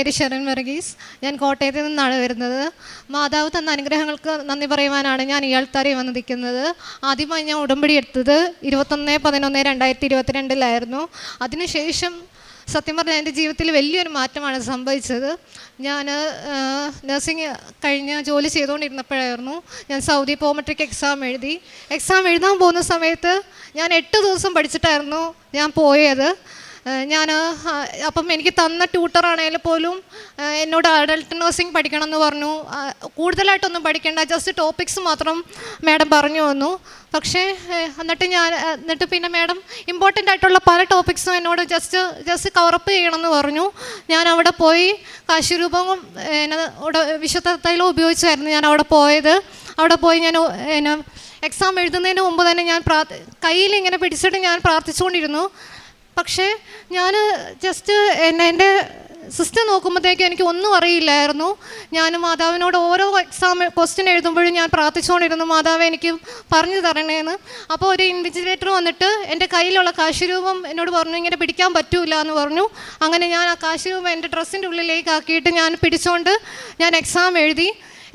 പേര് ഷെറിൻ വർഗീസ്. ഞാൻ കോട്ടയത്ത് നിന്നാണ് വരുന്നത്. മാതാവ് തന്ന അനുഗ്രഹങ്ങൾക്ക് നന്ദി പറയുവാനാണ് ഞാൻ ഇയാൾത്താരെ വന്ന് നിൽക്കുന്നത് ആദ്യമായി ഞാൻ ഉടമ്പടി എടുത്തത് ഇരുപത്തൊന്ന് പതിനൊന്ന് രണ്ടായിരത്തി ഇരുപത്തിരണ്ടിലായിരുന്നു അതിനുശേഷം സത്യം പറഞ്ഞാൽ എന്റെ ജീവിതത്തിൽ വലിയൊരു മാറ്റമാണ് സംഭവിച്ചത്. ഞാൻ നഴ്സിംഗ് കഴിഞ്ഞ് ജോലി ചെയ്തുകൊണ്ടിരുന്നപ്പോഴായിരുന്നു ഞാൻ സൗദി പോമെട്രിക് എക്സാം എഴുതി. എക്സാം എഴുതാൻ പോകുന്ന സമയത്ത് ഞാൻ എട്ട് ദിവസം പഠിച്ചിട്ടായിരുന്നു ഞാൻ പോയത്. ഞാൻ അപ്പം എനിക്ക് തന്ന ട്യൂട്ടറാണെങ്കിൽ പോലും എന്നോട് അഡൾട്ട് നഴ്സിംഗ് പഠിക്കണം എന്ന് പറഞ്ഞു കൂടുതലായിട്ടൊന്നും പഠിക്കേണ്ട ജസ്റ്റ് ടോപ്പിക്സ് മാത്രം മാഡം പറഞ്ഞു വന്നു. പക്ഷേ എന്നിട്ട് ഞാൻ എന്നിട്ട് പിന്നെ മാഡം ഇമ്പോർട്ടന്റ് ആയിട്ടുള്ള പല ടോപ്പിക്സും എന്നോട് ജസ്റ്റ് ജസ്റ്റ് കവറപ്പ് ചെയ്യണമെന്ന് പറഞ്ഞു. ഞാൻ അവിടെ പോയി കാശിരൂപവും വിശുദ്ധ തൈലം ഉപയോഗിച്ചായിരുന്നു ഞാൻ അവിടെ പോയത്. അവിടെ പോയി ഞാൻ എന്നാ എക്സാം എഴുതുന്നതിന് മുമ്പ് തന്നെ ഞാൻ പ്രാർത്ഥ കയ്യിൽ ഇങ്ങനെ പിടിച്ചിട്ട് ഞാൻ പ്രാർത്ഥിച്ചുകൊണ്ടിരുന്നു. പക്ഷേ ഞാൻ ജസ്റ്റ് എന്നെ എന്റെ സിസ്റ്റം നോക്കുമ്പോഴത്തേക്കും എനിക്ക് ഒന്നും അറിയില്ലായിരുന്നു. ഞാൻ മാതാവിനോട് ഓരോ എക്സാം ക്വസ്റ്റ്യൻ എഴുതുമ്പോഴും ഞാൻ പ്രാർത്ഥിച്ചുകൊണ്ടിരുന്നു മാതാവ് എനിക്ക് പറഞ്ഞു തരണേന്ന്. അപ്പോൾ ഒരു ഇൻവിജിലേറ്റർ വന്നിട്ട് എന്റെ കയ്യിലുള്ള കാശുരൂപം എന്നോട് പറഞ്ഞു ഇങ്ങനെ പിടിക്കാൻ പറ്റൂല എന്ന് പറഞ്ഞു. അങ്ങനെ ഞാൻ ആ കാശുരൂപം എന്റെ ഡ്രസ്സിന്റെ ഉള്ളിലേക്ക് ആക്കിയിട്ട് ഞാൻ പിടിച്ചുകൊണ്ട് ഞാൻ എക്സാം എഴുതി.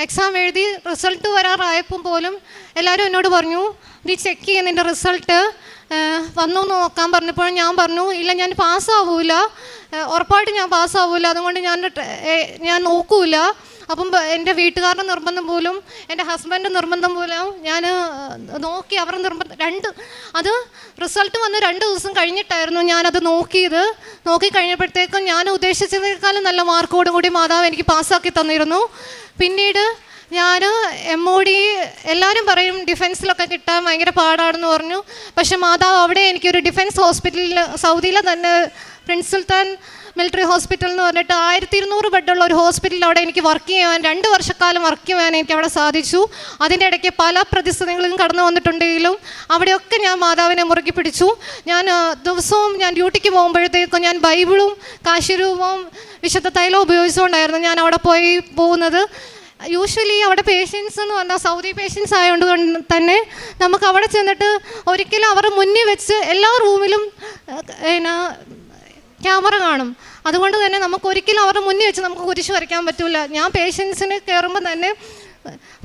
എക്സാം എഴുതി റിസൾട്ട് വരാറായപ്പോൾ പോലും എല്ലാവരും എന്നോട് പറഞ്ഞു നീ ചെക്ക് ചെയ്യുന്നതിന്റെ റിസൾട്ട് വന്നു നോക്കാൻ പറഞ്ഞപ്പോൾ ഞാൻ പറഞ്ഞു ഇല്ല ഞാൻ പാസ്സാവൂല. ഉറപ്പായിട്ട് ഞാൻ പാസ്സാവൂല. അതുകൊണ്ട് ഞാൻ ഞാൻ നോക്കൂല. അപ്പം എന്റെ വീട്ടുകാരുടെ നിർബന്ധം പോലും എന്റെ ഹസ്ബൻഡ് നിർബന്ധം പോലും ഞാൻ നോക്കി അവരുടെ നിർബന്ധം രണ്ട് അത് റിസൾട്ട് വന്ന് രണ്ട് ദിവസം കഴിഞ്ഞിട്ടായിരുന്നു ഞാനത് നോക്കിയത്. നോക്കി കഴിഞ്ഞപ്പോഴത്തേക്കും ഞാൻ ഉദ്ദേശിച്ചതിനേക്കാളും നല്ല മാർക്കോടുകൂടി മാതാവ് എനിക്ക് പാസ്സാക്കി തന്നിരുന്നു. പിന്നീട് ഞാൻ എം ഒ ഡി എല്ലാവരും പറയും ഡിഫൻസിലൊക്കെ കിട്ടാൻ ഭയങ്കര പാടാണെന്ന് പറഞ്ഞു. പക്ഷെ മാതാവ് അവിടെ എനിക്കൊരു ഡിഫൻസ് ഹോസ്പിറ്റലിൽ സൗദിയിലെ തന്നെ പ്രിൻസ് സുൽത്താൻ മിലിറ്ററി ഹോസ്പിറ്റൽ എന്ന് പറഞ്ഞിട്ട് ആയിരത്തി ഇരുന്നൂറ് ബെഡുള്ള ഒരു ഹോസ്പിറ്റലിൽ അവിടെ എനിക്ക് വർക്ക് ചെയ്യാൻ രണ്ട് വർഷക്കാലം വർക്ക് ചെയ്യാൻ എനിക്ക് അവിടെ സാധിച്ചു. അതിന്റെ ഇടയ്ക്ക് പല പ്രതിസന്ധികളും കടന്നു വന്നിട്ടുണ്ടെങ്കിലും അവിടെയൊക്കെ ഞാൻ മാതാവിനെ മുറുകി പിടിച്ചു. ഞാൻ ദിവസവും ഞാൻ ഡ്യൂട്ടിക്ക് പോകുമ്പോഴത്തേക്കും ഞാൻ ബൈബിളും കാശിരൂപവും വിശുദ്ധ തൈലവും ഉപയോഗിച്ചുകൊണ്ടായിരുന്നു ഞാൻ അവിടെ പോയി പോകുന്നത്. യൂഷ്വലി അവിടെ പേഷ്യൻസ് എന്ന് പറഞ്ഞാൽ സൗദി പേഷ്യൻസ് ആയതുകൊണ്ട് കൊണ്ട് തന്നെ നമുക്ക് അവിടെ ചെന്നിട്ട് ഒരിക്കലും അവർ മുന്നിൽ വെച്ച് എല്ലാ റൂമിലും പിന്നെ ക്യാമറ കാണും. അതുകൊണ്ട് തന്നെ നമുക്ക് ഒരിക്കലും അവരുടെ മുന്നിൽ വെച്ച് നമുക്ക് കുരിശ് വരയ്ക്കാൻ പറ്റില്ല ഞാൻ പേഷ്യൻസിന് കയറുമ്പോൾ തന്നെ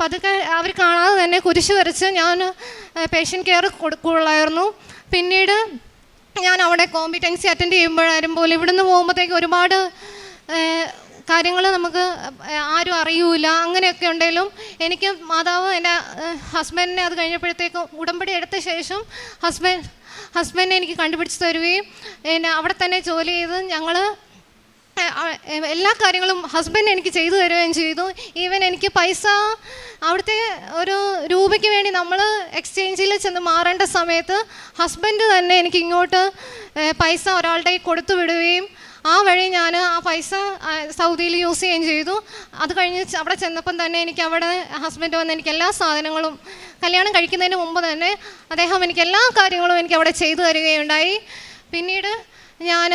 പതുക്കെ അവർ കാണാതെ തന്നെ കുരിശ് വരച്ച് ഞാൻ പേഷ്യന്റ് കെയർ കൊടുക്കുകയുള്ളായിരുന്നു പിന്നീട് ഞാൻ അവിടെ കോമ്പിറ്റൻസി അറ്റൻഡ് ചെയ്യുമ്പോഴായിരുന്നു പോലും ഇവിടുന്ന് പോകുമ്പോഴത്തേക്ക് ഒരുപാട് കാര്യങ്ങൾ നമുക്ക് ആരും അറിയൂല. അങ്ങനെയൊക്കെ ഉണ്ടെങ്കിലും എനിക്ക് മാതാവ് എന്റെ ഹസ്ബൻഡിനെ അത് കഴിഞ്ഞപ്പോഴത്തേക്കും ഉടമ്പടി എടുത്ത ശേഷം ഹസ്ബൻഡ് ഹസ്ബൻഡിനെ എനിക്ക് കണ്ടുപിടിച്ച് തരുകയും പിന്നെ അവിടെ തന്നെ ജോലി ചെയ്ത് ഞങ്ങൾ എല്ലാ കാര്യങ്ങളും ഹസ്ബൻഡ് എനിക്ക് ചെയ്തു തരുകയും ചെയ്തു. ഈവൻ എനിക്ക് പൈസ അവിടുത്തെ ഒരു രൂപയ്ക്ക് വേണ്ടി നമ്മൾ എക്സ്ചേഞ്ചിൽ ചെന്ന് മാറേണ്ട സമയത്ത് ഹസ്ബൻഡ് തന്നെ എനിക്ക് ഇങ്ങോട്ട് പൈസ ഒരാളുടെ കൊടുത്തു വിടുകയും ആ വഴി ഞാൻ ആ പൈസ സൗദിയിൽ യൂസ് ചെയ്യുകയും ചെയ്തു. അത് കഴിഞ്ഞ് അവിടെ ചെന്നപ്പം തന്നെ എനിക്ക് അവിടെ ഹസ്ബൻഡ് വന്ന് എനിക്ക് എല്ലാ സാധനങ്ങളും കല്യാണം കഴിക്കുന്നതിന് മുമ്പ് തന്നെ അദ്ദേഹം എനിക്ക് എല്ലാ കാര്യങ്ങളും എനിക്ക് അവിടെ ചെയ്തു തരികയുണ്ടായി. പിന്നീട് ഞാൻ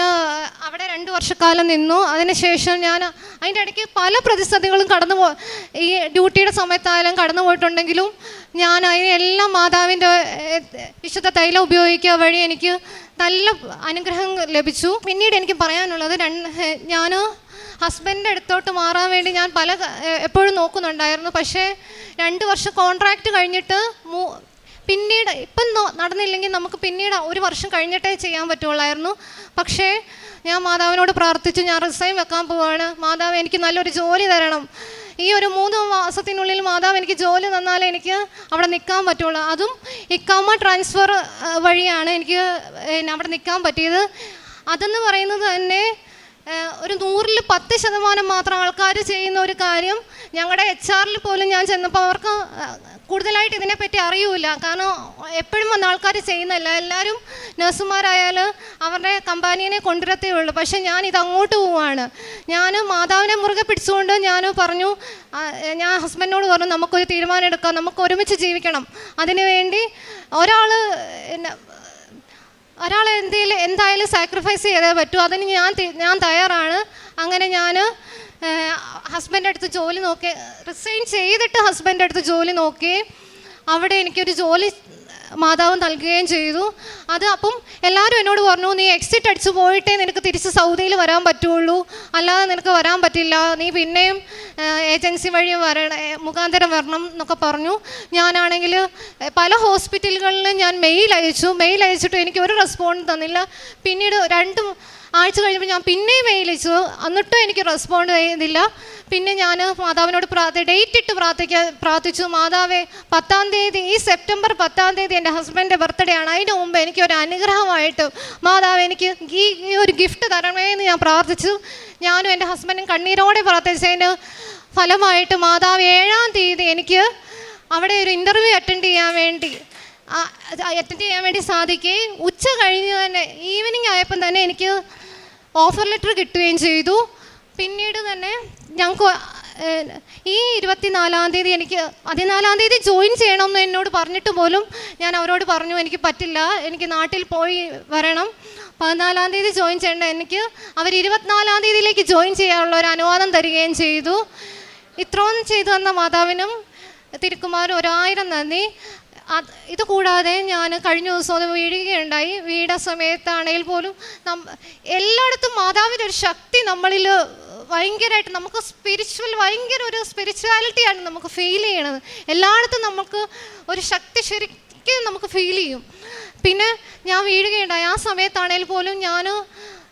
അവിടെ രണ്ട് വർഷക്കാലം നിന്നു. അതിനുശേഷം ഞാൻ അതിന്റെ ഇടയ്ക്ക് പല പ്രതിസന്ധികളും കടന്നു പോ ഈ ഡ്യൂട്ടിയുടെ സമയത്തായാലും കടന്നു പോയിട്ടുണ്ടെങ്കിലും ഞാൻ അതിനെല്ലാം മാതാവിന്റെ വിശുദ്ധ തൈലം ഉപയോഗിക്കുക വഴി എനിക്ക് നല്ല അനുഗ്രഹം ലഭിച്ചു. പിന്നീട് എനിക്ക് പറയാനുള്ളത് രണ്ട് ഞാൻ ഹസ്ബൻഡിന്റെ അടുത്തോട്ട് മാറാൻ വേണ്ടി ഞാൻ പല എപ്പോഴും നോക്കുന്നുണ്ടായിരുന്നു. പക്ഷേ രണ്ട് വർഷം കോൺട്രാക്റ്റ് കഴിഞ്ഞിട്ട് പിന്നീട് ഇപ്പം നടന്നില്ലെങ്കിൽ നമുക്ക് പിന്നീട് ഒരു വർഷം കഴിഞ്ഞിട്ടേ ചെയ്യാൻ പറ്റുള്ളായിരുന്നു. പക്ഷേ ഞാൻ മാതാവിനോട് പ്രാർത്ഥിച്ചു ഞാൻ റിസൈൻ വെക്കാൻ പോവാണ്. മാതാവ് എനിക്ക് നല്ലൊരു ജോലി തരണം. ഈ ഒരു മൂന്ന് മാസത്തിനുള്ളിൽ മാതാവ് എനിക്ക് ജോലി തന്നാലേ എനിക്ക് അവിടെ നിൽക്കാൻ പറ്റുള്ളൂ. അതും ഇക്കാമ ട്രാൻസ്ഫർ വഴിയാണ് എനിക്ക് അവിടെ നിൽക്കാൻ പറ്റിയത്. അതെന്ന് പറയുന്നത് തന്നെ ഒരു നൂറിൽ പത്ത് ശതമാനം മാത്രം ആൾക്കാർ ചെയ്യുന്ന ഒരു കാര്യം ഞങ്ങളുടെ എച്ച് ആറിൽ പോലും ഞാൻ ചെന്നപ്പോൾ അവർക്ക് കൂടുതലായിട്ട് ഇതിനെപ്പറ്റി അറിയൂല. കാരണം എപ്പോഴും വന്ന ആൾക്കാർ ചെയ്യുന്നില്ല എല്ലാവരും നഴ്സുമാരായാലും അവരുടെ കമ്പാനിയനെ കൊണ്ടുവരത്തേ ഉള്ളൂ. പക്ഷേ ഞാൻ ഇത് അങ്ങോട്ട് പോവാണ്. ഞാൻ മാതാവിനെ മുറുകെ പിടിച്ചുകൊണ്ട് ഞാൻ പറഞ്ഞു ഞാൻ ഹസ്ബൻഡിനോട് പറഞ്ഞു നമുക്കൊരു തീരുമാനം എടുക്കാം. നമുക്ക് ഒരുമിച്ച് ജീവിക്കണം. അതിനുവേണ്ടി ഒരാൾ ഒരാൾ എന്തെങ്കിലും എന്തായാലും സാക്രിഫൈസ് ചെയ്തേ പറ്റൂ. അതിന് ഞാൻ ഞാൻ തയ്യാറാണ്. അങ്ങനെ ഞാൻ ഹസ്ബൻഡ് അടുത്ത് ജോലി നോക്കി റിസൈൻ ചെയ്തിട്ട് ഹസ്ബൻഡ് അടുത്ത് ജോലി നോക്കി അവിടെ എനിക്കൊരു ജോലി മാതാവ് നൽകുകയും ചെയ്തു. അത് അപ്പം എല്ലാവരും എന്നോട് പറഞ്ഞു നീ എക്സിറ്റ് അടിച്ചു പോയിട്ടേ നിനക്ക് തിരിച്ച് സൗദിയിൽ വരാൻ പറ്റുള്ളൂ. അല്ലാതെ നിനക്ക് വരാൻ പറ്റില്ല. നീ പിന്നെയും ഏജൻസി വഴി വരണം മുഖാന്തരം വരണം എന്നൊക്കെ പറഞ്ഞു. ഞാനാണെങ്കിൽ പല ഹോസ്പിറ്റലുകളിലും ഞാൻ മെയിൽ അയച്ചു. മെയിൽ അയച്ചിട്ട് എനിക്ക് ഒരു റെസ്പോണ്ട് തന്നില്ല. പിന്നീട് രണ്ട് ആഴ്ച കഴിഞ്ഞപ്പോൾ ഞാൻ പിന്നെയും അയച്ചു എന്നിട്ടും എനിക്ക് റെസ്പോണ്ട് ചെയ്യുന്നില്ല പിന്നെ ഞാൻ മാതാവിനോട് പ്രാർത്ഥി ഡേറ്റ് ഇട്ട് പ്രാർത്ഥിക്കാൻ പ്രാർത്ഥിച്ചു. മാതാവേ പത്താം തീയതി ഈ സെപ്റ്റംബർ പത്താം തീയതി എന്റെ ഹസ്ബൻഡിന്റെ ബർത്ത്ഡേ ആണ്. അതിന് മുമ്പ് എനിക്ക് ഒരു അനുഗ്രഹമായിട്ട് മാതാവ് എനിക്ക് ഈ ഒരു ഗിഫ്റ്റ് തരണമേ എന്ന് ഞാൻ പ്രാർത്ഥിച്ചു. ഞാനും എന്റെ ഹസ്ബൻഡും കണ്ണീരോടെ പ്രാർത്ഥിച്ചതിന് ഫലമായിട്ട് മാതാവ് ഏഴാം തീയതി എനിക്ക് അവിടെ ഒരു ഇന്റർവ്യൂ അറ്റൻഡ് ചെയ്യാൻ വേണ്ടി അറ്റൻഡ് ചെയ്യാൻ വേണ്ടി സാധിക്കുകയും ഉച്ച കഴിഞ്ഞ് തന്നെ ഈവനിങ് ആയപ്പം തന്നെ എനിക്ക് ഓഫർ ലെറ്റർ കിട്ടുകയും ചെയ്തു. പിന്നീട് തന്നെ ഞങ്ങൾക്ക് ഈ ഇരുപത്തിനാലാം തീയതി എനിക്ക് പതിനാലാം തീയതി ജോയിൻ ചെയ്യണമെന്ന് എന്നോട് പറഞ്ഞിട്ട് പോലും ഞാൻ അവരോട് പറഞ്ഞു എനിക്ക് പറ്റില്ല എനിക്ക് നാട്ടിൽ പോയി വരണം. പതിനാലാം തീയതി ജോയിൻ ചെയ്യേണ്ട എനിക്ക് അവർ ഇരുപത്തിനാലാം തീയതിയിലേക്ക് ജോയിൻ ചെയ്യാനുള്ള ഒരു അനുവാദം തരികയും ചെയ്തു. ഇത്രയും ചെയ്തു തന്ന മാതാവിനും തിരുക്കുമാർ ഒരായിരം നന്ദി. ഇത് കൂടാതെ ഞാൻ കഴിഞ്ഞ ദിവസം ഒന്ന് വീഴുകയുണ്ടായി. വീട സമയത്താണെങ്കിൽ പോലും നം എല്ലായിടത്തും മാതാവിന്റെ ഒരു ശക്തി നമ്മളിൽ ഭയങ്കരമായിട്ട് നമുക്ക് സ്പിരിച്വൽ ഭയങ്കര ഒരു സ്പിരിച്വാലിറ്റിയാണ് നമുക്ക് ഫീൽ ചെയ്യണത്. എല്ലായിടത്തും നമുക്ക് ഒരു ശക്തി ശരിക്കും നമുക്ക് ഫീൽ ചെയ്യും. പിന്നെ ഞാൻ വീഴുകയുണ്ടായി. ആ സമയത്താണെങ്കിൽ പോലും ഞാൻ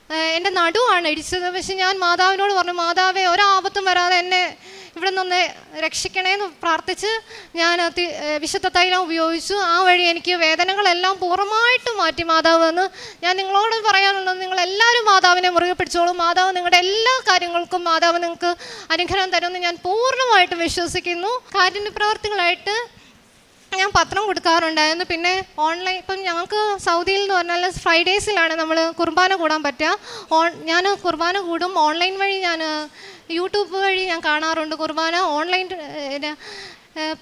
എന്റെ നടുവാണ് ഇടിച്ചത് പക്ഷെ ഞാൻ മാതാവിനോട് പറഞ്ഞു മാതാവേ ഒരാപത്തും വരാതെ എന്നെ ഇവിടെ നിന്ന് രക്ഷിക്കണേന്ന് പ്രാർത്ഥിച്ച് ഞാൻ വിശുദ്ധ തൈലം ഉപയോഗിച്ചു. ആ വഴി എനിക്ക് വേദനകളെല്ലാം പൂർണമായിട്ടും മാറ്റി മാതാവ് എന്ന് ഞാൻ നിങ്ങളോട് പറയാനുള്ളത്. നിങ്ങൾ എല്ലാവരും മാതാവിനെ മുറുകെ പിടിച്ചോളൂ. മാതാവ് നിങ്ങളുടെ എല്ലാ കാര്യങ്ങൾക്കും മാതാവ് നിങ്ങൾക്ക് അനുഗ്രഹം തരുമെന്ന് ഞാൻ പൂർണമായിട്ടും വിശ്വസിക്കുന്നു. കാരുണ്യ പ്രവർത്തികളായിട്ട് ഞാൻ പത്രം കൊടുക്കാറുണ്ടായിരുന്നു. പിന്നെ ഓൺലൈൻ ഇപ്പം ഞങ്ങൾക്ക് സൗദിയിൽ എന്ന് പറഞ്ഞാൽ ഫ്രൈഡേസിലാണ് നമ്മൾ കുർബാന കൂടാൻ പറ്റുക. ഓൺ ഞാൻ കുർബാന കൂടും ഓൺലൈൻ വഴി ഞാൻ യൂട്യൂബ് വഴി ഞാൻ കാണാറുണ്ട് കുർബാന. ഓൺലൈൻ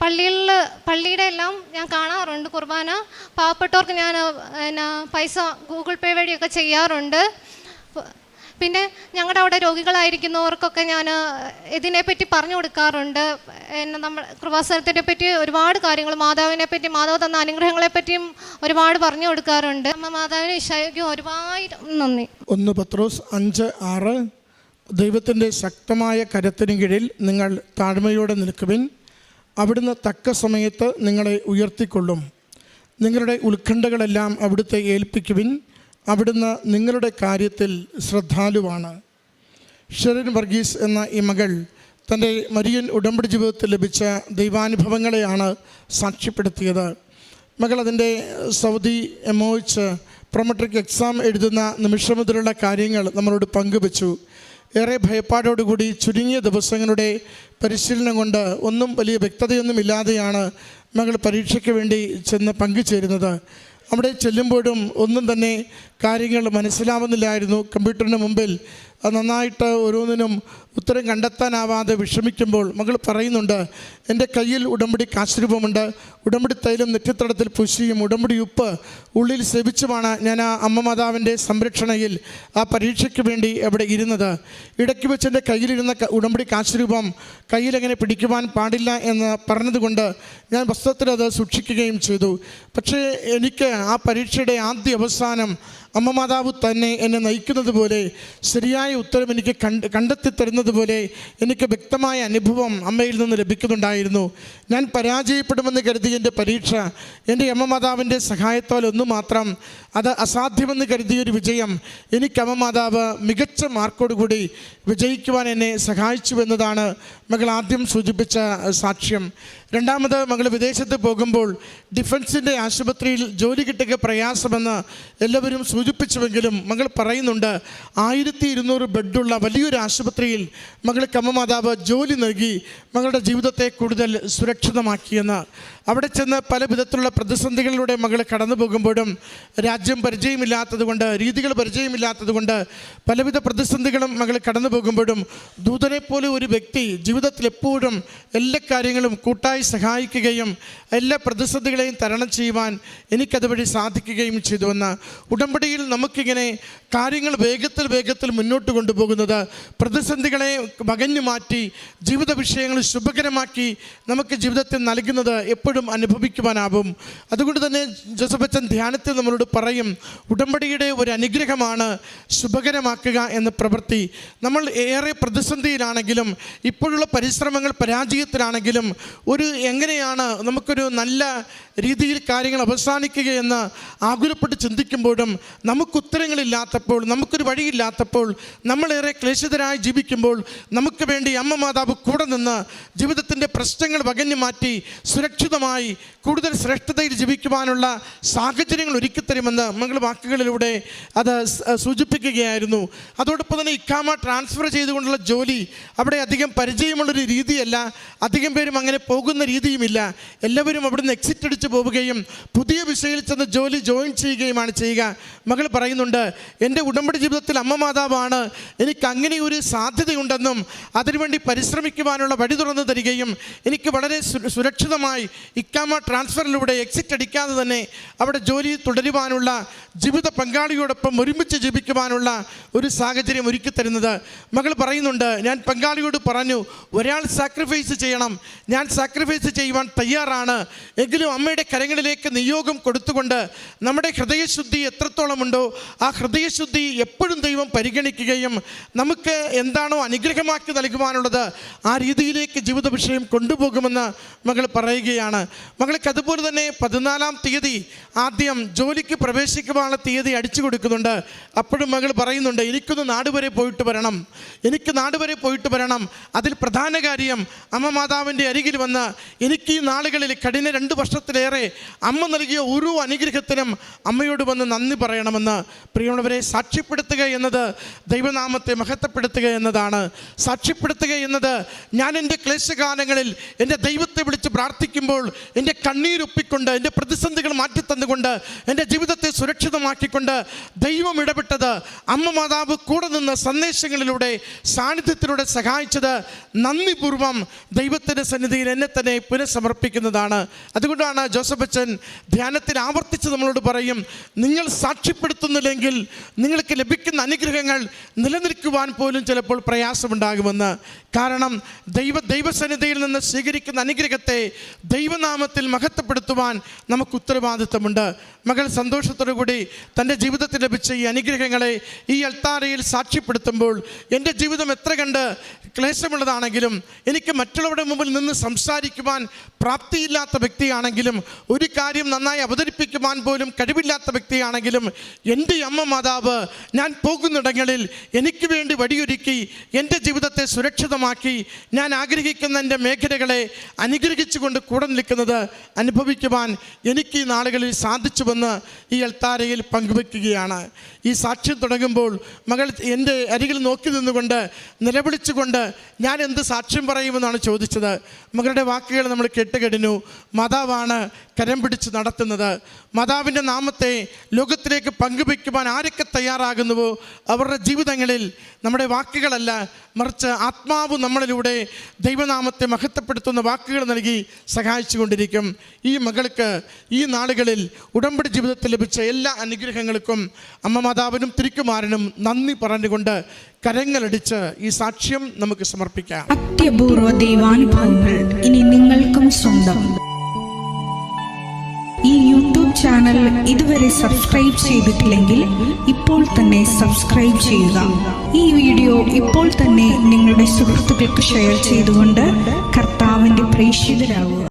പള്ളികളിൽ പള്ളിയുടെ എല്ലാം ഞാൻ കാണാറുണ്ട് കുർബാന. പാവപ്പെട്ടവർക്ക് ഞാൻ പൈസ ഗൂഗിൾ പേ വഴിയൊക്കെ ചെയ്യാറുണ്ട്. പിന്നെ ഞങ്ങളുടെ അവിടെ രോഗികളായിരിക്കുന്നവർക്കൊക്കെ ഞാൻ ഇതിനെപ്പറ്റി പറഞ്ഞു കൊടുക്കാറുണ്ട്. എന്നെ നമ്മൾ കൃപാസനത്തിനെ പറ്റി ഒരുപാട് കാര്യങ്ങൾ മാതാവിനെ പറ്റി മാതാവ് തന്ന അനുഗ്രഹങ്ങളെ പറ്റിയും ഒരുപാട് പറഞ്ഞു കൊടുക്കാറുണ്ട്. അമ്മ മാതാവിന് വിശ്വാസം ഒരുപാട് നന്ദി. ഒന്ന് പത്രോസ് അഞ്ച് ആറ്. ദൈവത്തിന്റെ ശക്തമായ കരത്തിന് കീഴിൽ നിങ്ങൾ താഴ്മയോടെ നിൽക്കുവിൻ. അവിടുന്ന് തക്ക സമയത്ത് നിങ്ങളെ ഉയർത്തിക്കൊള്ളും. നിങ്ങളുടെ ഉത്കണ്ഠകളെല്ലാം അവിടുത്തെ ഏൽപ്പിക്കുവിൻ. അവിടുന്ന് നിങ്ങളുടെ കാര്യത്തിൽ ശ്രദ്ധാലുവാണ്. ഷെറിൻ വർഗീസ് എന്ന ഈ മകൾ തന്റെ മരിയൻ ഉടമ്പടി ജീവിതത്തിൽ ലഭിച്ച ദൈവാനുഭവങ്ങളെയാണ് സാക്ഷ്യപ്പെടുത്തിയത്. മകൾ അതിന്റെ സൗദി എമോയിച്ച് പ്രൊമട്രിക് എക്സാം എഴുതുന്ന നിമിഷം മുതലുള്ള കാര്യങ്ങൾ നമ്മളോട് പങ്കുവച്ചു. ഏറെ ഭയപ്പാടോടുകൂടി ചുരുങ്ങിയ ദിവസങ്ങളുടെ പരിശീലനം കൊണ്ട് ഒന്നും വലിയ വ്യക്തതയൊന്നുമില്ലാതെയാണ് മകൾ പരീക്ഷയ്ക്ക് വേണ്ടി ചെന്ന് പങ്കുചേരുന്നത്. അവിടെ ചെല്ലുമ്പോഴും ഒന്നും തന്നെ കാര്യങ്ങൾ മനസ്സിലാവുന്നില്ലായിരുന്നു. കമ്പ്യൂട്ടറിന് മുമ്പിൽ അത് നന്നായിട്ട് ഓരോന്നിനും ഉത്തരം കണ്ടെത്താനാവാതെ വിഷമിക്കുമ്പോൾ മകൾ പറയുന്നുണ്ട് എന്റെ കയ്യിൽ ഉടമ്പടി കാശ്രൂപമുണ്ട്. ഉടമ്പടി തൈലം നെറ്റിത്തടത്തിൽ പുശിയും ഉടമ്പടി ഉപ്പ് ഉള്ളിൽ സേവിച്ചുമാണ് ഞാൻ ആ അമ്മ മാതാവിന്റെ സംരക്ഷണയിൽ ആ പരീക്ഷയ്ക്ക് വേണ്ടി എവിടെ ഇരുന്നത്. ഇടയ്ക്ക് വെച്ച് എന്റെ കയ്യിലിരുന്ന ഉടമ്പടി കാശ്രൂപം കയ്യിലെങ്ങനെ പിടിക്കുവാൻ പാടില്ല എന്ന് പറഞ്ഞതുകൊണ്ട് ഞാൻ വസ്ത്രത്തിൽ അത് സൂക്ഷിക്കുകയും ചെയ്തു. പക്ഷേ എനിക്ക് ആ പരീക്ഷയുടെ ആദ്യ അവസാനം അമ്മ മാതാവ് തന്നെ എന്നെ നയിക്കുന്നത് പോലെ ശരിയായ ഉത്തരം എനിക്ക് കണ്ട് കണ്ടെത്തി തരുന്നത് പോലെ എനിക്ക് വ്യക്തമായ അനുഭവം അമ്മയിൽ നിന്ന് ലഭിക്കുന്നുണ്ടായിരുന്നു. ഞാൻ പരാജയപ്പെടുമെന്ന് കരുതി എന്റെ പരീക്ഷ എന്റെ അമ്മ മാതാവിന്റെ സഹായത്താൽ ഒന്നു മാത്രം അത് അസാധ്യമെന്ന് കരുതിയൊരു വിജയം എനിക്ക് അമ്മമാതാവ് മികച്ച മാർക്കോടുകൂടി വിജയിക്കുവാൻ എന്നെ സഹായിച്ചു എന്നതാണ് മകൾ ആദ്യം സൂചിപ്പിച്ച സാക്ഷ്യം. രണ്ടാമത് മകൾ വിദേശത്ത് പോകുമ്പോൾ ഡിഫൻസിന്റെ ആശുപത്രിയിൽ ജോലി കിട്ടുക പ്രയാസമെന്ന് എല്ലാവരും സൂചിപ്പിച്ചുവെങ്കിലും മകൾ പറയുന്നുണ്ട് ആയിരത്തി ഇരുന്നൂറ് ബെഡുള്ള വലിയൊരു ആശുപത്രിയിൽ മകൾക്ക് അമ്മമാതാവ് ജോലി നൽകി മകളുടെ ജീവിതത്തെ കൂടുതൽ സുരക്ഷിതമാക്കിയെന്ന്. അവിടെ ചെന്ന് പല വിധത്തിലുള്ള പ്രതിസന്ധികളിലൂടെ മകൾ കടന്നു പോകുമ്പോഴും രാജ്യം പരിചയമില്ലാത്തതുകൊണ്ട് രീതികൾ പരിചയമില്ലാത്തതുകൊണ്ട് പലവിധ പ്രതിസന്ധികളും മകൾ കടന്നു പോകുമ്പോഴും ദൂതനെ പോലെ ഒരു വ്യക്തി ജീവിതത്തിൽ എപ്പോഴും എല്ലാ കാര്യങ്ങളും കൂട്ടായി സഹായിക്കുകയും എല്ലാ പ്രതിസന്ധികളെയും തരണം ചെയ്യുവാൻ എനിക്കതുവഴി സാധിക്കുകയും ചെയ്തുവെന്ന് ഉടമ്പടിയിൽ നമുക്കിങ്ങനെ കാര്യങ്ങൾ വേഗത്തിൽ വേഗത്തിൽ മുന്നോട്ട് കൊണ്ടുപോകുന്നത് പ്രതിസന്ധികളെ മകഞ്ഞു മാറ്റി ജീവിത വിഷയങ്ങൾ ശുഭകരമാക്കി നമുക്ക് ജീവിതത്തിൽ നൽകുന്നത് എപ്പോഴും എപ്പോഴും അനുഭവിക്കുവാനാവും. അതുകൊണ്ട് തന്നെ ജോസഫ് അച്ഛൻ ധ്യാനത്തിൽ നമ്മളോട് പറയും ഉടമ്പടിയുടെ ഒരു അനുഗ്രഹമാണ് ശുഭകരമാക്കുക എന്ന പ്രവൃത്തി. നമ്മൾ ഏറെ പ്രതിസന്ധിയിലാണെങ്കിലും ഇപ്പോഴുള്ള പരിശ്രമങ്ങൾ പരാജയത്തിലാണെങ്കിലും ഒരു എങ്ങനെയാണ് നമുക്കൊരു നല്ല രീതിയിൽ കാര്യങ്ങൾ അവസാനിക്കുകയെന്ന് ആകുലപ്പെട്ട് ചിന്തിക്കുമ്പോഴും നമുക്ക് ഉത്തരങ്ങളില്ലാത്തപ്പോൾ നമുക്കൊരു വഴിയില്ലാത്തപ്പോൾ നമ്മളേറെ ക്ലേശിതരായി ജീവിക്കുമ്പോൾ നമുക്ക് വേണ്ടി അമ്മ മാതാവ് കൂടെ നിന്ന് ജീവിതത്തിന്റെ പ്രശ്നങ്ങൾ വകഞ്ഞു മാറ്റി സുരക്ഷിതമായി കൂടുതൽ ശ്രേഷ്ഠതയിൽ ജീവിക്കുവാനുള്ള സാഹചര്യങ്ങൾ ഒരുക്കിത്തരുമെന്ന് മംഗൾ വാക്കുകളിലൂടെ അത് സൂചിപ്പിക്കുകയായിരുന്നു. അതോടൊപ്പം തന്നെ ഇക്കാമ ട്രാൻസ്ഫർ ചെയ്തുകൊണ്ടുള്ള ജോലി അവിടെ അധികം പരിചയമുള്ളൊരു രീതിയല്ല. അധികം പേരും അങ്ങനെ പോകുന്ന രീതിയുമില്ല. എല്ലാവരും അവിടെ നിന്ന് എക്സിറ്റ് അടിച്ച് പോവുകയും പുതിയ വിഷയിൽ ചെന്ന് ജോലി ജോയിൻ ചെയ്യുകയുമാണ് ചെയ്യുക. മകൾ പറയുന്നുണ്ട് എന്റെ ഉടമ്പടി ജീവിതത്തിൽ അമ്മ മാതാവാണ്. എനിക്ക് അങ്ങനെ ഒരു സാധ്യതയുണ്ടെന്നും അതിനുവേണ്ടി പരിശ്രമിക്കുവാനുള്ള വഴി തുറന്നു തരികയും എനിക്ക് വളരെ സുരക്ഷിതമായി ഇക്കാമ ട്രാൻസ്ഫറിലൂടെ എക്സിറ്റ് അടിക്കാതെ തന്നെ അവിടെ ജോലി തുടരുവാനുള്ള ജീവിത പങ്കാളിയോടൊപ്പം ഒരുമിച്ച് ജീവിക്കുവാനുള്ള ഒരു സാഹചര്യം ഒരുക്കി തരുന്നത്. മകൾ പറയുന്നുണ്ട് ഞാൻ പങ്കാളിയോട് പറഞ്ഞു ഒരാൾ സാക്രിഫൈസ് ചെയ്യണം. ഞാൻ സാക്രിഫൈസ് ചെയ്യുവാൻ തയ്യാറാണ്. എങ്കിലും അമ്മയുടെ കരങ്ങളിലേക്ക് നിയോഗം കൊടുത്തുകൊണ്ട് നമ്മുടെ ഹൃദയശുദ്ധി എത്രത്തോളമുണ്ടോ ആ ഹൃദയശുദ്ധി എപ്പോഴും ദൈവം പരിഗണിക്കുകയും നമുക്ക് എന്താണോ അനുഗ്രഹമാക്കി നൽകുവാനുള്ളത് ആ രീതിയിലേക്ക് ജീവിത വിഷയം കൊണ്ടുപോകുമെന്ന് മകൾ പറയുകയാണ്. മകൾക്ക് അതുപോലെ തന്നെ പതിനാലാം തീയതി ആദ്യം ജോലിക്ക് പ്രവേശിക്കുവാനുള്ള തീയതി അടിച്ചു കൊടുക്കുന്നുണ്ട്. അപ്പോഴും മകൾ പറയുന്നുണ്ട് എനിക്കൊന്ന് നാട് വരെ പോയിട്ട് വരണം. എനിക്ക് നാട് വരെ പോയിട്ട് വരണം. അതിൽ പ്രധാന കാര്യം അമ്മ മാതാവിന്റെ അരികിൽ വന്ന് എനിക്ക് ഈ നാളുകളിൽ കഠിന രണ്ട് വർഷത്തിലേറെ അമ്മ നൽകിയ ഓരോ അനുഗ്രഹത്തിനും അമ്മയോട് വന്ന് നന്ദി പറയണമെന്ന് പ്രിയമുള്ളവരെ സാക്ഷ്യപ്പെടുത്തുക എന്നത് ദൈവനാമത്തെ മഹത്വപ്പെടുത്തുക എന്നതാണ്. സാക്ഷ്യപ്പെടുത്തുക എന്നത് ഞാൻ എന്റെ ക്ലേശകാലങ്ങളിൽ എന്റെ ദൈവത്തെ വിളിച്ച് പ്രാർത്ഥിക്കുമ്പോൾ എന്റെ കണ്ണീരൊപ്പിക്കൊണ്ട് എന്റെ പ്രതിസന്ധികൾ മാറ്റിത്തന്നുകൊണ്ട് എന്റെ ജീവിതത്തെ സുരക്ഷിതമാക്കിക്കൊണ്ട് ദൈവം ഇടപെട്ടത് അമ്മ മാതാവ് കൂടെ നിന്ന് സന്ദേശങ്ങളിലൂടെ സാന്നിധ്യത്തിലൂടെ സഹായിച്ചത് നന്ദിപൂർവം ദൈവത്തിന്റെ സന്നിധിയിൽ എന്നെ തന്നെ പുനഃസമർപ്പിക്കുന്നതാണ്. അതുകൊണ്ടാണ് ജോസഫ് അച്ഛൻ ധ്യാനത്തിൽ ആവർത്തിച്ച് നമ്മളോട് പറയും നിങ്ങൾ സാക്ഷ്യപ്പെടുത്തുന്നില്ലെങ്കിൽ നിങ്ങൾക്ക് ലഭിക്കുന്ന അനുഗ്രഹങ്ങൾ നിലനിൽക്കുവാൻ പോലും ചിലപ്പോൾ പ്രയാസമുണ്ടാകുമെന്ന്. കാരണം ദൈവ ദൈവസന്നിധിയിൽ നിന്ന് സ്വീകരിക്കുന്ന അനുഗ്രഹത്തെ ദൈവനാമത്തിൽ മഹത്വപ്പെടുത്തുവാൻ നമുക്ക് ഉത്തരവാദിത്തമുണ്ട്. മകൾ സന്തോഷത്തോടു കൂടി തന്റെ ജീവിതത്തിൽ ലഭിച്ച ഈ അനുഗ്രഹങ്ങളെ ഈ അൾത്താരയിൽ സാക്ഷ്യപ്പെടുത്തുമ്പോൾ എന്റെ ജീവിതം എത്ര കണ്ട് ക്ലേശമുള്ളതാണെങ്കിലും എനിക്ക് മറ്റുള്ളവരുടെ മുമ്പിൽ നിന്ന് സംസാരിക്കുവാൻ പ്രാപ്തിയില്ലാത്ത വ്യക്തിയാണെങ്കിലും ഒരു കാര്യം നന്നായി അവതരിപ്പിക്കുവാൻ പോലും കഴിവില്ലാത്ത വ്യക്തിയാണെങ്കിലും എന്റെ അമ്മ മാതാവ് ഞാൻ പോകുന്നിടങ്ങളിൽ എനിക്ക് വേണ്ടി വടിയൊരുക്കി എന്റെ ജീവിതത്തെ സുരക്ഷിതമാക്കി. ഞാൻ ആഗ്രഹിക്കുന്ന എന്റെ മേഖലകളെ അനുഗ്രഹിച്ചുകൊണ്ട് കൂടെ നിൽക്കുന്നത് അനുഭവിക്കുവാൻ എനിക്ക് ഈ നാളുകളിൽ സാധിച്ചുവെന്ന് ഈ എൽത്താരയിൽ പങ്കുവെക്കുകയാണ്. ഈ സാക്ഷ്യം തുടങ്ങുമ്പോൾ മകൾ എന്റെ അരികിൽ നോക്കി നിന്നുകൊണ്ട് നിലവിളിച്ചുകൊണ്ട് ഞാൻ എന്ത് സാക്ഷ്യം പറയുമെന്നാണ് ചോദിച്ചത്. മകളുടെ വാക്കുകൾ നമ്മൾ കേട്ടുകഴിഞ്ഞു മാതാവാണ് കരം പിടിച്ച് നടത്തുന്നത്. മാതാവിന്റെ നാമത്തെ ലോകത്തിലേക്ക് പങ്കുവയ്ക്കുവാൻ ആരൊക്കെ തയ്യാറാകുന്നുവോ അവരുടെ ജീവിതങ്ങളിൽ നമ്മുടെ വാക്കുകളല്ല മറിച്ച് ആത്മാവ് നമ്മളിലൂടെ ദൈവനാമത്തെ മഹത്വപ്പെടുത്തുന്ന വാക്കുകൾ നൽകി സഹായിച്ചു കൊണ്ടിരിക്കും ഈ മകൾക്ക് ഈ നാളുകളിൽ ഉടമ്പടി ജീവിതത്തിൽ ലഭിച്ച എല്ലാ അനുഗ്രഹങ്ങൾക്കും അമ്മ മാതാവിനും തിരിക്കുമാരനും നന്ദി പറഞ്ഞുകൊണ്ട് കരങ്ങളടിച്ച് ഈ സാക്ഷ്യം നമുക്ക് സമർപ്പിക്കാം. അത്യപൂർവ ദൈവാനുഭവങ്ങൾ ഇനി നിങ്ങൾക്കും സ്വന്തം. ഈ യൂട്യൂബ് ചാനൽ ഇതുവരെ സബ്സ്ക്രൈബ് ചെയ്തിട്ടില്ലെങ്കിൽ ഇപ്പോൾ തന്നെ സബ്സ്ക്രൈബ് ചെയ്യുക. ഈ വീഡിയോ ഇപ്പോൾ തന്നെ നിങ്ങളുടെ സുഹൃത്തുക്കൾക്ക് ഷെയർ ചെയ്തുകൊണ്ട് കർത്താവിന്റെ പ്രേക്ഷിതരാകുക